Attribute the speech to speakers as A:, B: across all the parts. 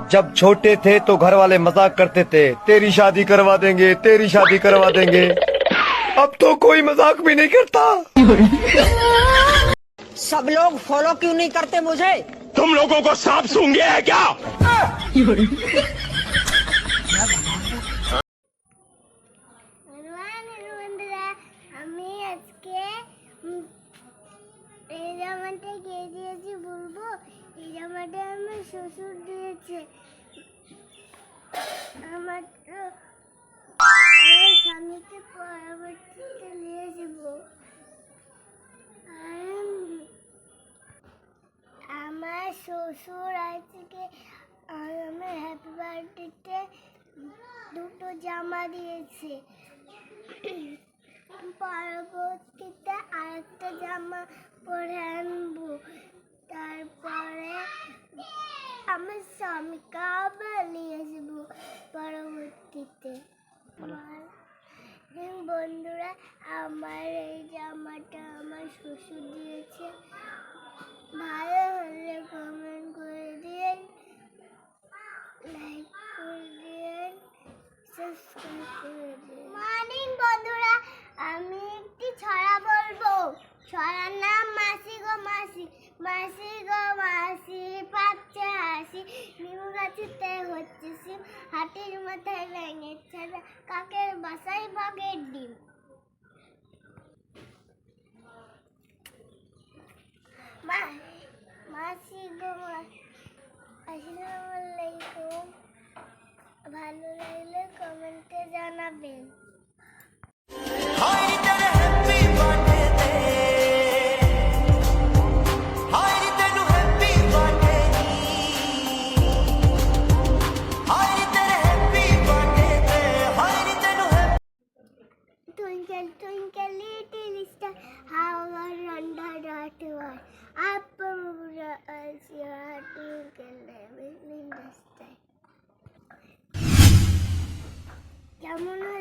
A: जब छोटे थे तो घर वाले मज़ाक करते थे तेरी शादी करवा देंगे तेरी शादी करवा देंगे। अब तो कोई मज़ाक भी नहीं करता।
B: सब लोग फॉलो क्यों नहीं करते मुझे?
C: तुम लोगों को सांप सूँगे है क्या?
D: শ্বশুর আজকে আমার হ্যাপি বার্থডেতে দুটো জামা দিয়েছে। পরবর্তীতে আরেকটা জামা পরে আনব। তারপরে আমার স্বামীকে আবার নিয়ে আসব পরবর্তীতে। বন্ধুরা আমার এই জামাটা আমার শ্বশুর দিয়েছে। ভালো হলে কমেন্ট করে দিন লাইক করে দিন সাবস্ক্রাইব করে দিন মর্নিং বন্ধুরা, আমি একটি ছড়া বলব। ছড়ার নাম মাসি গো মাসি মাসি গো মাসি, পাচ্ছে হাসি নিম গাছিতে হচ্ছে সিম হাতির মাথায় ব্যাঙের ছাড়া কাকের বাসায় বাঘের ডিম মা মাসি গো মাসি আসসালামু আলাইকুম ভালো লাগলে কমেন্টে জানাবেন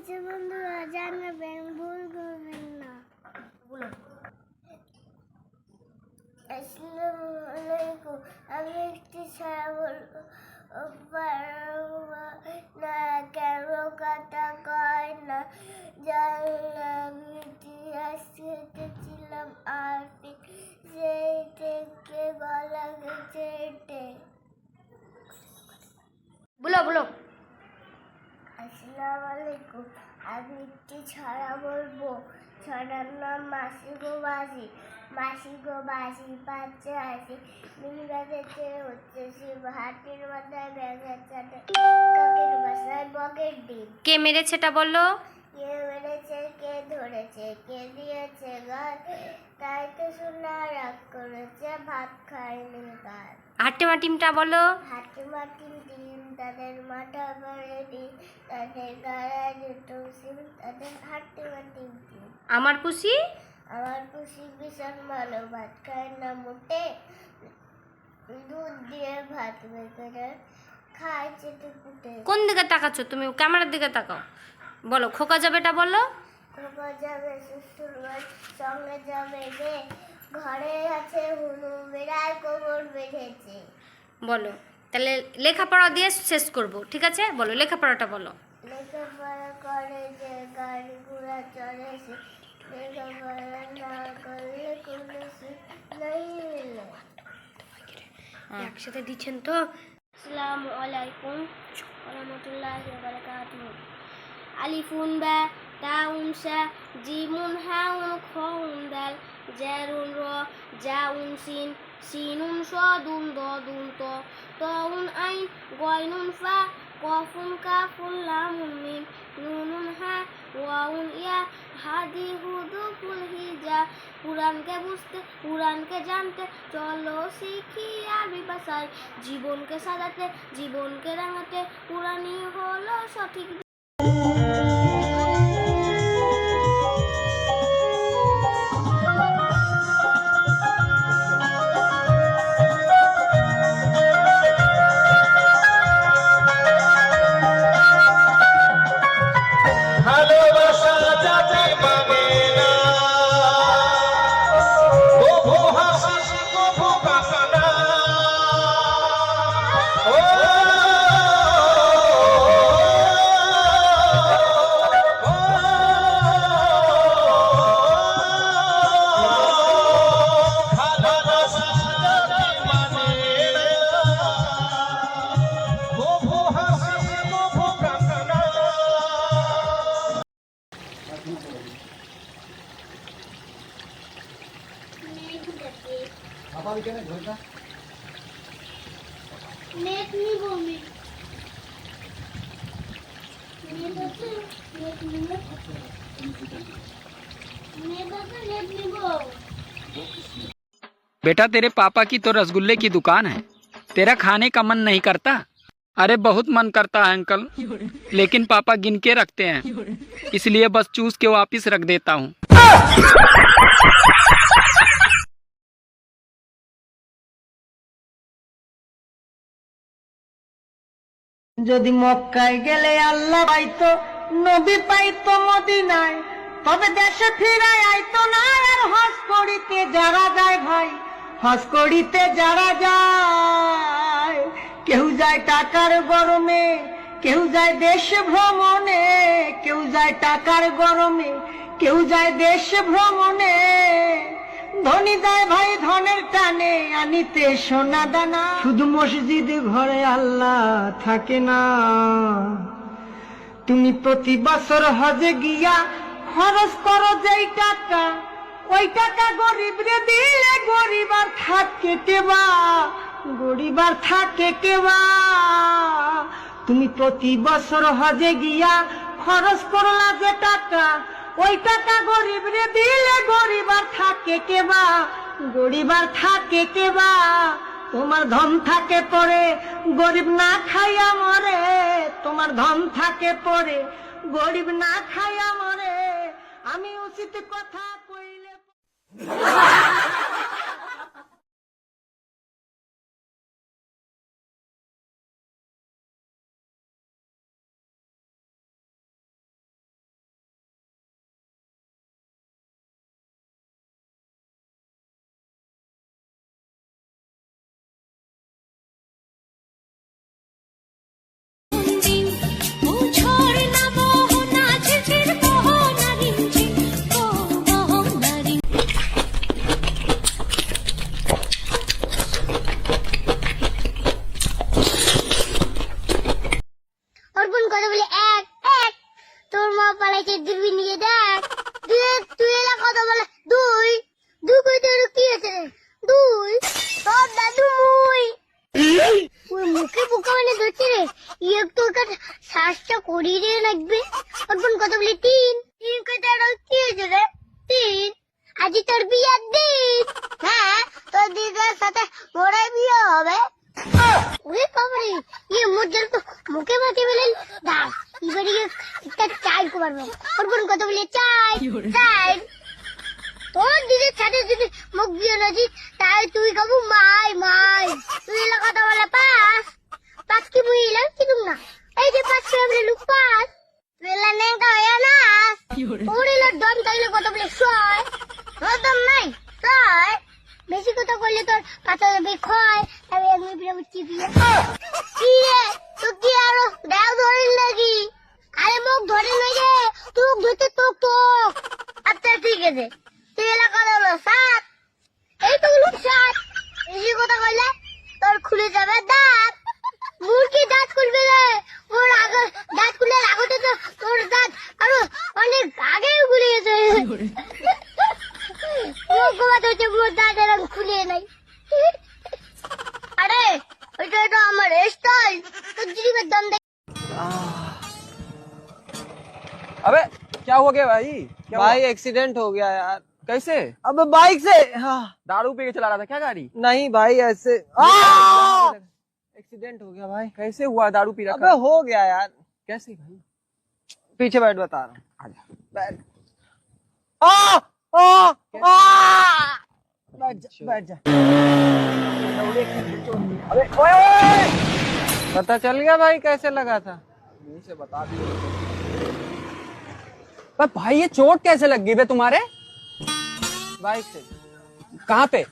D: হয়েছে বন্ধুরা জানাবেন ভুল করবেন না আসসালামু আমি একটি বলব না কেন কথা কয় না জানলাম ইতিহাস শিখেছিলাম আর সেই থেকে বলা গেছে
E: বলো বলো
D: আসসালামু আলাইকুম আমি একটি ছড়া বলব। ছড়ার নাম মাসি গো বাসি মাসি গো বাসি পাচ্ছে হাসি নীল গাছেতে হচ্ছে শিব হাতির মাথায় ব্যাঙের চাটে। কাকের বাসায় বগের ডিম।
E: কে মেরেছে এটা বলল
D: কে মেরেছে কে ধরেছে কে দিয়েছে গান তাই তো শোনা রাগ করেছে ভাত খায়নি গান
E: হাট্টিমা টিমটা বলো।
D: হাতি মাটির ডিম তাদের মাথা ভরে ডিম তাদের গায়ে দুটো সিম তাদের হাতি মাটির ডিম
E: আমার পুষি
D: আমার খুশি ভীষণ ভালো ভাত খায় না মোটে। দুধ দিয়ে ভাত বেঁকে খায় চেটে পুটে।
E: কোন দিকে তাকাচ্ছ তুমি? ক্যামেরার দিকে তাকাও। বলো খোকা যাবে এটা বলো।
D: খোকা যাবে শ্বশুর সঙ্গে যাবে রে। ঘরে আছে হুনু
E: বলো। তাহলে লেখাপড়া দিয়ে শেষ করব ঠিক আছে? বলো লেখাপড়াটা বলো।
D: লেখাপড়া করে যে গাড়ি ঘোড়া সে লেখাপড়া না করলে কোনো সুখ নেই। মিলে
E: একসাথে দিচ্ছেন তো?
D: আসসালামু আলাইকুম। রহমতুল্লাহি ওয়া বারাকাতুহু। আলিফুন বা তাউন সা জিমুন হাউন খাউন দাল, জারুন র জাউন সিন, সিনুন সদুন দদুন ত, তাউন আইন, গয়নুন ফা, কফুন কাফুন লামুন মিম, নুনুন হা, ওয়াউন ইয়া, হাদি হুদু ফুল হিজা পুরাণকে বুঝতে পুরাণকে জানতে, চলো শিখি আরবি ভাষায়, জীবনকে সাজাতে, জীবনকে রাঙাতে পুরাণই হলো সঠিক के? ना नेट नहीं
F: बेटा तेरे पापा की तो रसगुल्ले की दुकान है। तेरा खाने का मन नहीं करता? अरे बहुत मन करता है अंकल। लेकिन पापा गिन के रखते हैं। इसलिए बस चूस के वापिस रख देता हूँ।
B: যদি মক্কায় গেলে আল্লাহ পাইতো, নবী পাইতো মদিনায়, তবে দেশে ফিরায় আইতো না আর হজ করিতে যারা যায় ভাই। হজ করিতে যারা যায়, কেউ যায় টাকার গরমে, কেউ যায় দেশ ভ্রমণে, কেউ যায় টাকার গরমে, কেউ যায় দেশ ভ্রমণে। ধনী যায় ভাই ধনের টানে, আনিতে সোনা দানা। শুধু মসজিদ ঘরে আল্লাহ থাকে না। তুমি প্রতি বছর হজে গিয়া খরচ করো যেই টাকা, ওই টাকা গরিব রে দিলে গরিব আর থাকে কেবা গরিব আর থাকে কেবা। তুমি প্রতি বছর হজে গিয়া খরচ করলা যে টাকা ওই টাকা গরিব রে দিলে গরিব আর থাকে কেবা গরিব আর থাকে কেবা তোমার ধন থাকে পরে, গরিব না খাইয়া মরে। তোমার ধন থাকে পরে, গরিব না খাইয়া মরে। আমি উচিত কথা কইলে
D: তোর মা দূরবীন নিয়ে দেখ। তুই এলা কথা বলে, দুই। দুই কইতে ওর কি আছে দুই। তোর দাদু মুই। ওই মুখে পোকা মানে ধরছে রে। ইয়ে তোর কাছে শ্বাসটা করিয়ে রে লাগবে অর্পণ কথা বলে, তিন। তিন কইতে ওর কি আছে রে? তিন। আজি তোর বিয়ার দিন। হ্যাঁ তোর দিদার সাথে মোড়াই বিয়ে হবে। ওরে বাবারে ইয়ে মোর তো মুখে মাকে বলেন দাঁড়। করব ওর বোন কত বলে চাই চাই তোর দিদির সাথে যদি মুখ দিয়ে তাই তুই কবু মাই মাই। তুই এলা কথা বলে পাস পাস কি মুই এলাম কি না। এই যে পাস করে আমরা লুক পাস এলা নেংটা হয়ে না ওর দম থাকলে কত বলে তোর দম নাই ছয় বেশি কথা করলে তোর কাঁচা যাবে ক্ষয়। আমি চিপিয়ে কি রে তো কি আরও দেও ধরিল নাকি? আরে মুখ ধরে নই রে তুই ধরতে তোক তোক আচ্ছা ঠিক আছে। তুই এলাকা হলো সাত। এই তো হলো সাত। বেশি কথা কইলে তোর খুলে যাবে দাঁত। মুরগি দাঁত
G: भाई क्या
H: भाई एक्सीडेंट हो गया यार।
G: कैसे?
H: अब बाइक से। हाँ,
G: दारू पी के चला रहा था क्या गाड़ी?
H: नहीं भाई ऐसे एक्सीडेंट हो गया भाई।
G: कैसे हुआ दारू पी रहा
H: हो गया यार।
G: कैसे भाई?
H: पीछे बैठ बता रहा हूँ। बैठ। आ, आ, आ! बैठ जा बैठ जा। अबे ओए ओए! पता चल गया भाई कैसे लगा था?
G: मुँह से बता दियो। पर भाई ये चोट कैसे लग गई बे तुम्हारे?
H: बाइक से।
G: कहाँ पे?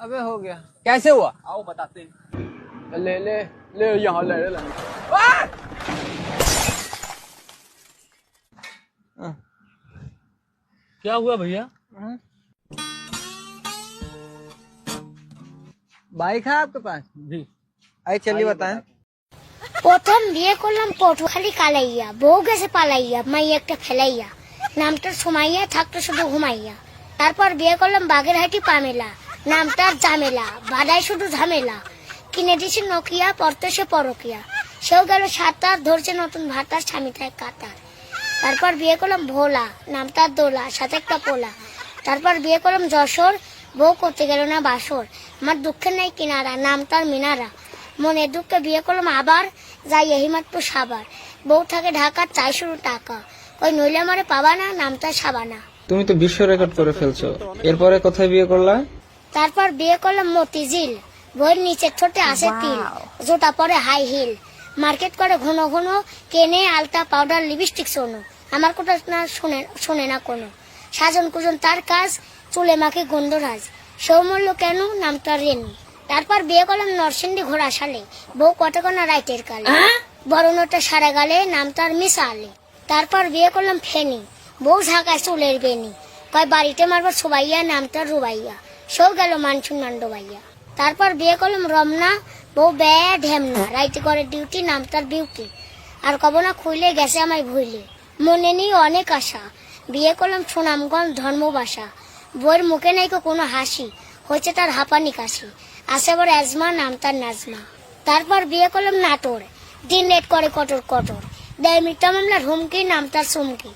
H: अबे हो गया।
G: कैसे हुआ? आओ बताते हैं। ले ले ले यहाँ ले ले, ले। हाँ।
F: क्या हुआ भैया? हाँ।
H: बाइक है आपके पास? जी। आई चलिए बताएँ।
D: प्रथम दिए कोलम कोठू खाली कालैया बहु कैसे पालैया मैं एक तो फैलैया নামটা সুমাইয়া, থাকতো শুধু ঘুমাইয়া। তারপর বিয়ে করলাম বাগেরহাটি পামেলা। নামটার জামেলা বাদায় শুধু ঝামেলা।
I: কিনে দিয়েছে নোকিয়া, পড়তে সে পরকিয়া। সেও গেল সাঁতার, ধরছে নতুন ভাতার স্বামী থাকে কাতার। তারপর বিয়ে করলাম ভোলা নামটার দোলা, সাথে একটা পোলা। তারপর বিয়ে করলাম যশোর, বউ করতে গেল না বাসর। আমার দুঃখের নাই কিনারা নাম তার মিনারা। মনের দুঃখে বিয়ে করলাম আবার, যাই এহিমাত্র সাবার। বউ থাকে ঢাকার, চাই শুরু টাকা। ওই নইলে আমারে পাবা না নাম তার সাবানা
J: তুমি তো বিশ্ব রেকর্ড করে ফেলছো। এরপরে কোথায় বিয়ে করলা?
I: তারপর বিয়ে করলাম মতিঝিল। বইয়ের নিচের ছোটে আসে তিল জোটা পরে হাই হিল। মার্কেট করে ঘন ঘন কেনে আলতা পাউডার লিপস্টিক শোনো। আমার কথা না শোনে শোনে না কোনো। সাজন কুজন তার কাজ চুলে মাখে গন্ধরাজ। সৌমল্য কেন? নামটা রেনু। তারপর বিয়ে করলাম নরসিংদী ঘোড়া সালে বউ কটকনা রাইটের কালে। বড় নোটা সারা গালে নাম তার মিশা আলে তারপর বিয়ে করলাম ফেনি। বউ ঝাঁকায় চুলের বেনি। কয়, বাড়িতে মারবার সবাইয়া, নামটা রুবাইয়া। সব গেল মানসুন নান্ডবাইয়া তারপর বিয়ে করলাম রমনা। বউ ব্যয় ঢেমনা রাইতে করে ডিউটি নাম তার বিউটি। আর কব না, খুইলে গেছে আমায় ভুইলে। মনে নেই অনেক আশা। বিয়ে করলাম সুনামগঞ্জ ধর্মবাসা। বইয়ের মুখে নাই কোনো হাসি। হয়েছে তার হাঁপানি কাশি। আসে আবার অ্যাজমা নাম তার নাজমা। তারপর বিয়ে করলাম নাটোর। দিন রেট করে কটর কটর দেয় মিথ্যা মামলার হুমকি নাম তার সুমকি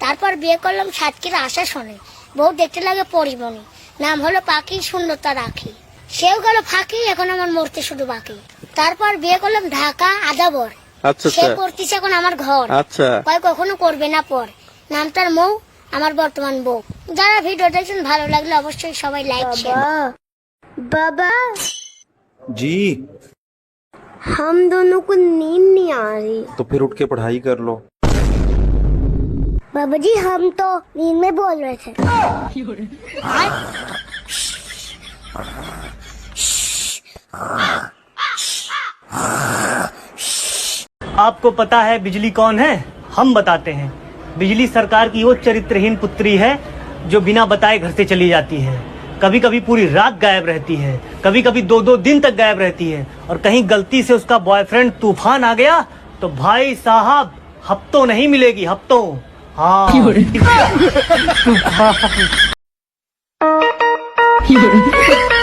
I: তারপর বিয়ে করলাম সাতকির আশা শোনে। বউ দেখতে লাগে পরিমণি। নাম হলো পাখি শূন্যতা রাখি। সেও গেল ফাঁকি এখন আমার মরতে শুধু বাকি। তারপর বিয়ে করলাম ঢাকা আদাবর।
A: আচ্ছা,
I: সে আচ্ছা। করতেছে এখন আমার ঘর।
A: আচ্ছা।
I: কয় কখনো করবে না পর। নাম তার মৌ আমার বর্তমান বউ। যারা ভিডিও দেখছেন ভালো লাগলে অবশ্যই সবাই লাইক বাবা।
A: জি।
I: हम दोनों को नींद नहीं आ रही।
A: तो फिर उठ के पढ़ाई कर लो।
I: बाबा जी हम तो नींद में बोल रहे थे।
K: आपको पता है बिजली कौन है? हम बताते हैं। बिजली सरकार की वो चरित्रहीन पुत्री है जो बिना बताए घर से चली जाती है। कभी कभी पूरी रात गायब रहती है। कभी कभी दो दो दिन तक गायब रहती है। और कहीं गलती से उसका बॉयफ्रेंड तूफ़ान आ गया तो भाई साहब हफ्तों नहीं मिलेगी हफ्तों हाँ।